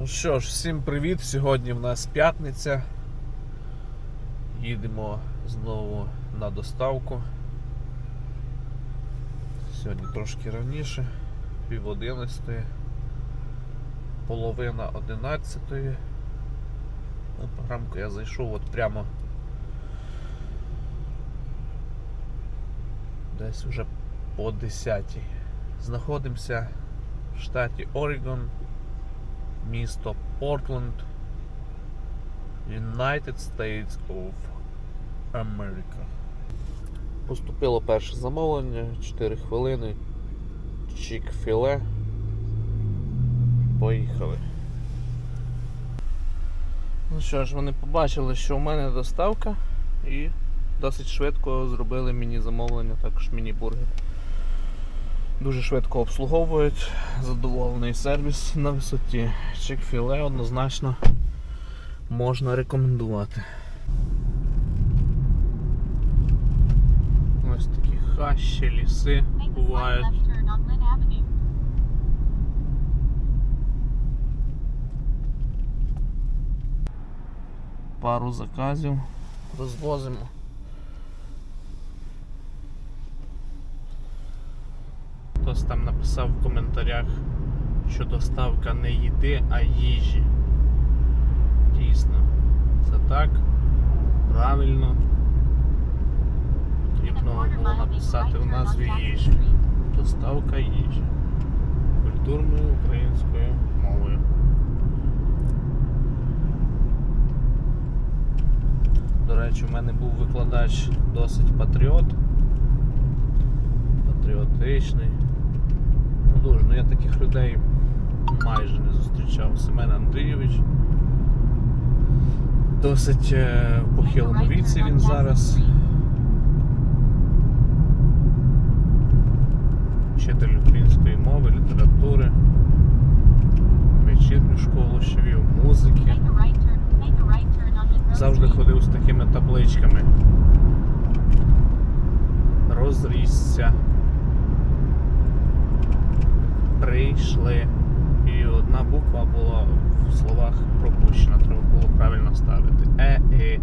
Ну що ж, всім привіт! Сьогодні в нас п'ятниця. Їдемо знову на доставку. Сьогодні трошки раніше, пів одинадцятої, половина одинадцятої. Ну, програмку я зайшов от прямо десь вже по 10. Знаходимося в штаті Орегон місто Портленд, United States of America. Поступило перше замовлення, 4 хвилини. Чік-філе. Поїхали. Ну що ж, вони побачили, що у мене доставка і досить швидко зробили мені замовлення, також міні-бургер. Дуже швидко обслуговують, задоволений сервіс на висоті. Чик-філе однозначно можна рекомендувати. Ось такі хащі, ліси бувають. Пару заказів розвозимо. Хтось там написав в коментарях, що доставка не їди, а їжі. Дійсно, це так. Правильно. Потрібно було написати в назві їжі. Доставка їжі. Культурною українською мовою. До речі, у мене був викладач досить патріот. Патріотичний. Дуже, ну я таких людей майже не зустрічав. Семен Андрійович. Досить е, в похилому віці він зараз. Вчитель української мови, літератури, вечірню школу ще вів, музики. Завжди ходив з такими табличками. Розрісся. Прийшли. І одна буква була в словах пропущена, треба було правильно ставити. Е, і,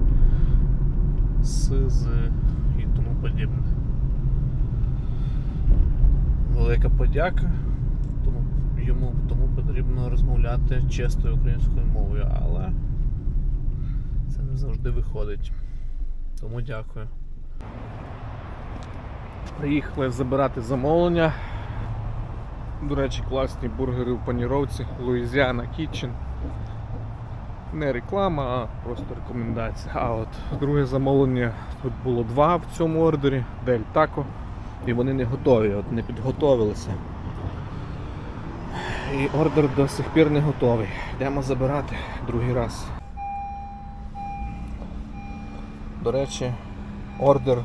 С, з і тому подібне. Велика подяка. Тому йому тому потрібно розмовляти чистою українською мовою, але це не завжди виходить. Тому дякую. Приїхали забирати замовлення. До речі, класні бургери в паніровці Louisiana Kitchen. Не реклама, а просто рекомендація. А от друге замовлення тут було два в цьому ордері, Дель Тако. І вони не готові, от не підготовилися. І ордер до сих пір не готовий. Йдемо забирати другий раз. До речі, ордер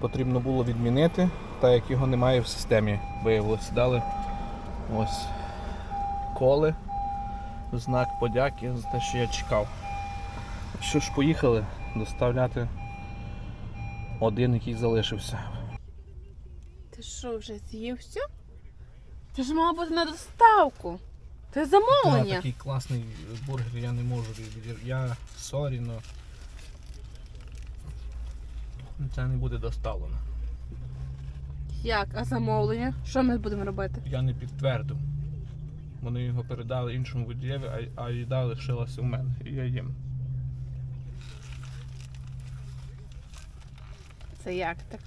потрібно було відмінити, так як його немає в системі. Виявилося, дали ось коли, в знак подяки за те, що я чекав. Що ж, поїхали доставляти один, який залишився. Ти що, вже з'їв все? Ти ж мала бути на доставку. Це Та, замовлення. такий класний бургер я не можу. від- Я сорі, но це не буде доставлено. Як? А замовлення? Що ми будемо робити? Я не підтвердив. Вони його передали іншому водієві, а, їда лишилася у мене. І я їм. Це як так?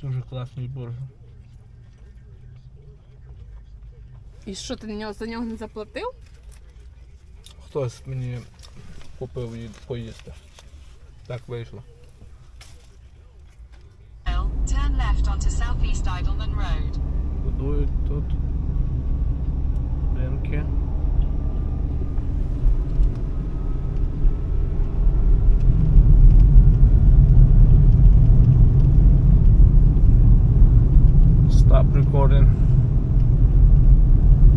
Дуже класний бургер. І що ти на нього за нього не заплатив? Хтось мені купив її поїсти. Так вийшло. Southeast Idleman Road. Будують тут будинки. Stop recording.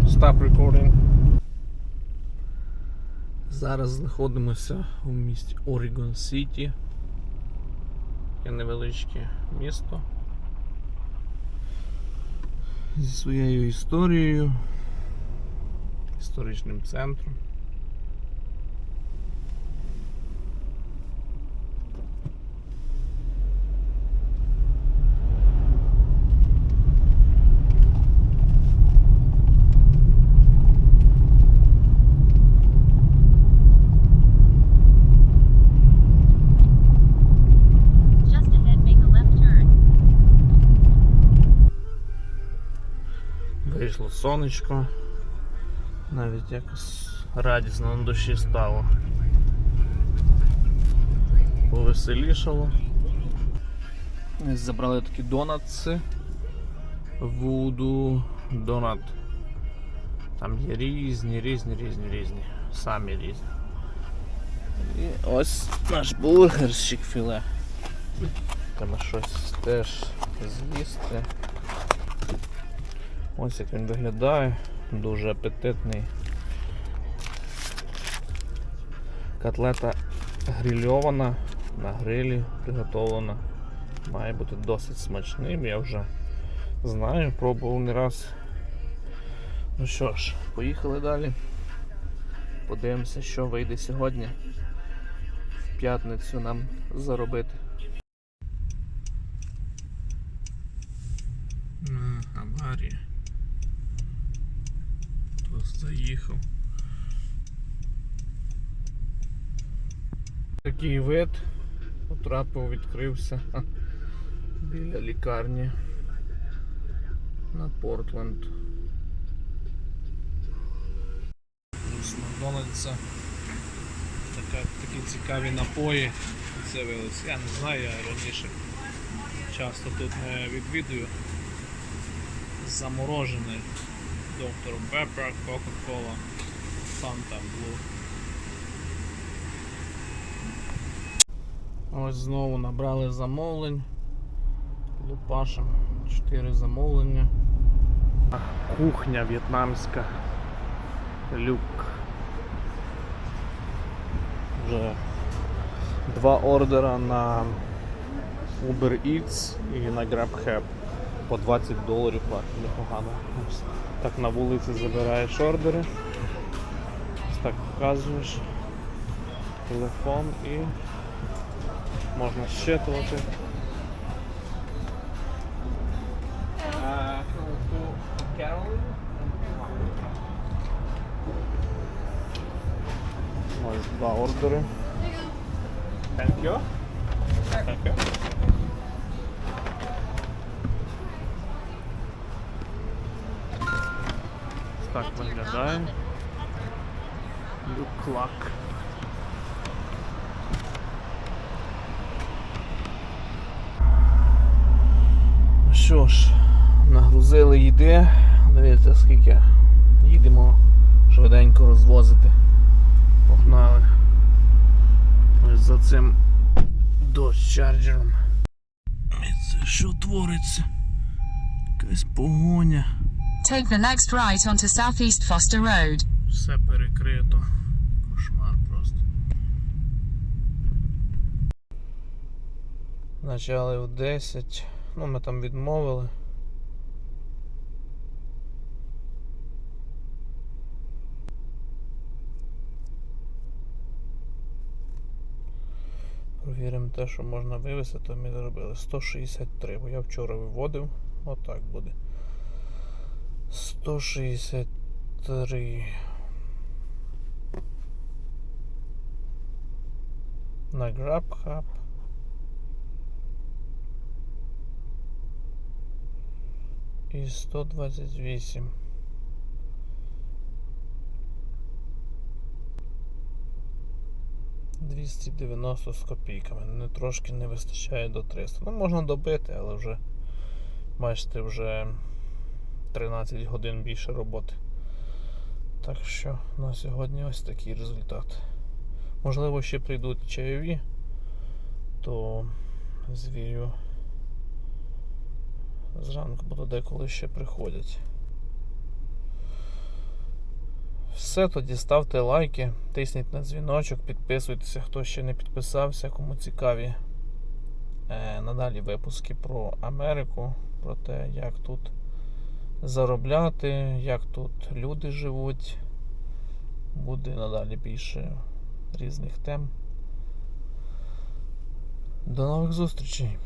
Stop recording. Зараз знаходимося у місті Орігон Сіті. Є невеличке місто зі своєю історією. історичним центром. Вийшло сонечко. Навіть якось радісно на душі стало. Повеселішало. Забрали такі донатси. Вуду донат. Там є різні, різні, різні, різні. Самі різні. І ось наш бургерщик філе. Треба щось теж з'їсти. Ось як він виглядає, дуже апетитний. Котлета грильована, на грилі приготовлена. Має бути досить смачним, я вже знаю, пробував не раз. Ну що ж, поїхали далі. Подивимося, що вийде сьогодні. В п'ятницю нам заробити. На. Заїхав. Такий вид. Потрапив, відкрився. Біля лікарні. На Портленд. З Макдональдса. Такі цікаві напої з'явилися. Я не знаю, я раніше часто тут не відвідую. Заморожений доктор Пеппер, Кока-Кола, Фанта Блу. Ось знову набрали замовлень. Лупашем 4 замовлення. Кухня в'єтнамська. Люк. Вже два ордера на Uber Eats і на GrabHub по 20 доларів платить непогано. Ось Так на вулиці забираєш ордери. Ось так вказуєш телефон і можна щитувати. Ось два ордери. Thank you. Thank you. Так виглядає. Люклак. Ну Що ж, нагрузили їди. Дивіться скільки їдемо швиденько розвозити. Погнали. Ось за цим дощ-чарджером. Це що твориться? Якась погоня. Take the next right onto Southeast Foster Road. Все перекрито. Кошмар просто. Почали в 10. Ну, ми там відмовили. Провіримо те, що можна вивезти, то ми зробили 163, бо я вчора виводив. Отак буде. 163. На GrabHub. І 128. Двісті дев'яносто з копійками. Не трошки не вистачає до 300. Ну, можна добити, але вже бачите, вже 13 годин більше роботи. Так що на сьогодні ось такий результат. Можливо, ще прийдуть чайові, то звірю зранку, бо деколи ще приходять. Все, тоді ставте лайки, тисніть на дзвіночок, підписуйтеся, хто ще не підписався, кому цікаві е, надалі випуски про Америку, про те, як тут заробляти, як тут люди живуть, Буде надалі більше різних тем. До нових зустрічей!